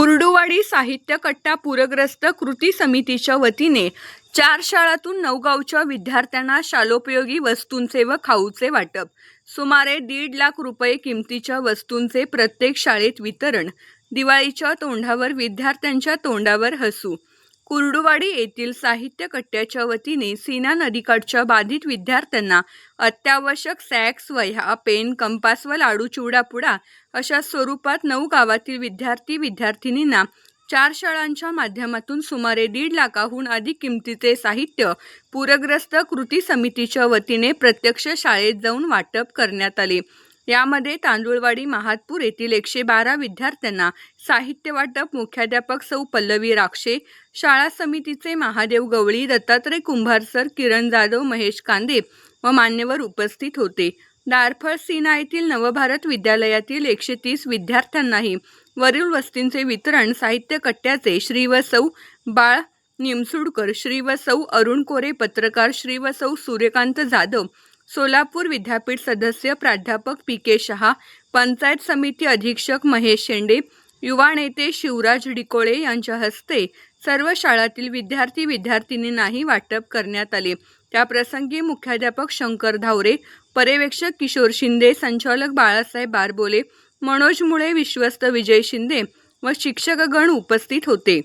कुर्डुवाडी साहित्य कट्टा पूरग्रस्त कृती समितीच्या वतीने चार शाळातून नवगावच्या विद्यार्थ्यांना शालोपयोगी वस्तूंचे व खाऊचे वाटप. सुमारे दीड लाख रुपये किमतीच्या वस्तूंचे प्रत्येक शाळेत वितरण. दिवाळीच्या तोंडावर विद्यार्थ्यांच्या तोंडावर हसू. कुर्डुवाडी येथील साहित्य कट्ट्याच्या वतीने सीना नदीकाठच्या बाधित विद्यार्थ्यांना अत्यावश्यक सॅक्स वह्या पेन कंपास व लाडू चिवडा पुडा अशा स्वरूपात नऊ गावातील विद्यार्थी विद्यार्थिनींना चार शाळांच्या माध्यमातून सुमारे दीड लाखाहून अधिक किमतीचे साहित्य पूरग्रस्त कृती समितीच्या वतीने प्रत्यक्ष शाळेत जाऊन वाटप करण्यात आले. यामध्ये तांदुळवाडी महातपूर येथील एकशे बारा विद्यार्थ्यांना साहित्य वाटप मुख्याध्यापक सौ पल्लवी राक्षे शाळा समितीचे महादेव गवळी दत्तात्रय कुंभार सर किरण जाधव महेश कांदे व मान्यवर उपस्थित होते. दारफळ सीना येथील नवभारत विद्यालयातील एकशे तीस विद्यार्थ्यांनाही वरील वस्तींचे वितरण साहित्य कट्ट्याचे श्री व सौ बाळ निमसुडकर श्री व सौ अरुण कोरे पत्रकार श्री व सौ सूर्यकांत जाधव सोलापूर विद्यापीठ सदस्य प्राध्यापक पी के शहा पंचायत समिती अधीक्षक महेश शेंडे युवा नेते शिवराज डिकोळे यांच्या हस्ते सर्व शाळातील विद्यार्थी विद्यार्थिनींनाही वाटप करण्यात आले. त्याप्रसंगी मुख्याध्यापक शंकर धावरे पर्यवेक्षक किशोर शिंदे संचालक बाळासाहेब बारबोले मनोज मुळे विश्वस्त विजय शिंदे व शिक्षकगण उपस्थित होते.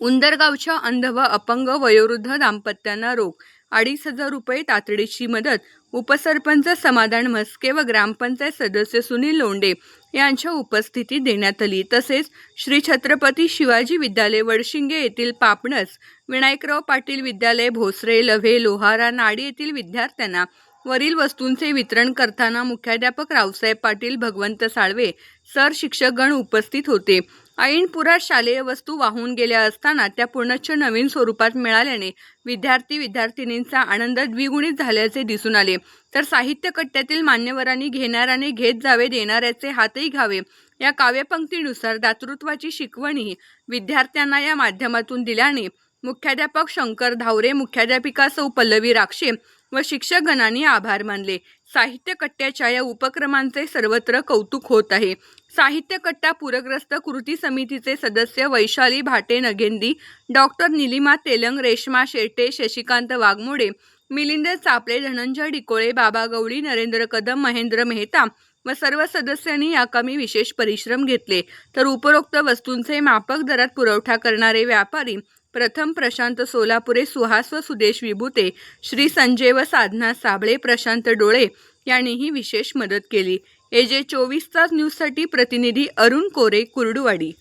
उंदरगावच्या अंध व अपंग वयोवृद्ध दाम्पत्यांना रोग अडीच हजार रुपये तातडीची मदत. उपसरपंच समाधान म्हस्के व ग्रामपंचायत सदस्य सुनील लोंडे यांच्या उपस्थितीत देण्यात आली. तसेच श्री छत्रपती शिवाजी विद्यालय वडशिंगे येथील पापणस विनायकराव पाटील विद्यालय भोसरे लव्हे लोहारा नाडी येथील विद्यार्थ्यांना वरील वस्तूंचे वितरण करताना मुख्याध्यापक रावसाहेब पाटील भगवंत साळवे सर शिक्षकगण उपस्थित होते. ऐनपुरात शालेय वस्तू वाहून गेल्या असताना त्या पुनश्च नवीन स्वरूपात मिळाल्याने विद्यार्थी विद्यार्थिनींचा आनंद द्विगुणित झाल्याचे दिसून आले. तर साहित्य कट्ट्यातील मान्यवरांनी घेणाऱ्याने घेत जावे देणाऱ्याचे हातही घावे या काव्यपंक्तीनुसार दातृत्वाची शिकवणही विद्यार्थ्यांना या माध्यमातून दिल्याने मुख्याध्यापक शंकर धावरे मुख्याध्यापिका सौ पल्लवी राक्षे व शिक्षकगणांनी आभार मानले. साहित्य कट्ट्याच्या या उपक्रमांचे सर्वत्र कौतुक होत आहे. साहित्य कट्टा पूरग्रस्त कृती समितीचे सदस्य वैशाली भाटे नगेंदी डॉक्टर निलिमा तेलंग रेश्मा शेटे शशिकांत वाघमोडे मिलिंद चापले धनंजय डिकोळे बाबा गवळी नरेंद्र कदम महेंद्र मेहता व सर्व सदस्यांनी याकामी विशेष परिश्रम घेतले. तर उपरोक्त वस्तूंचे मापक दरात पुरवठा करणारे व्यापारी प्रथम प्रशांत सोलापुरे सुहास व सुदेश विभूते श्री संजय व साधना साबळे प्रशांत डोळे यांनीही विशेष मदत केली. एजे चोवीस तास न्यूजसाठी प्रतिनिधी अरुण कोरे कुर्डुवाडी.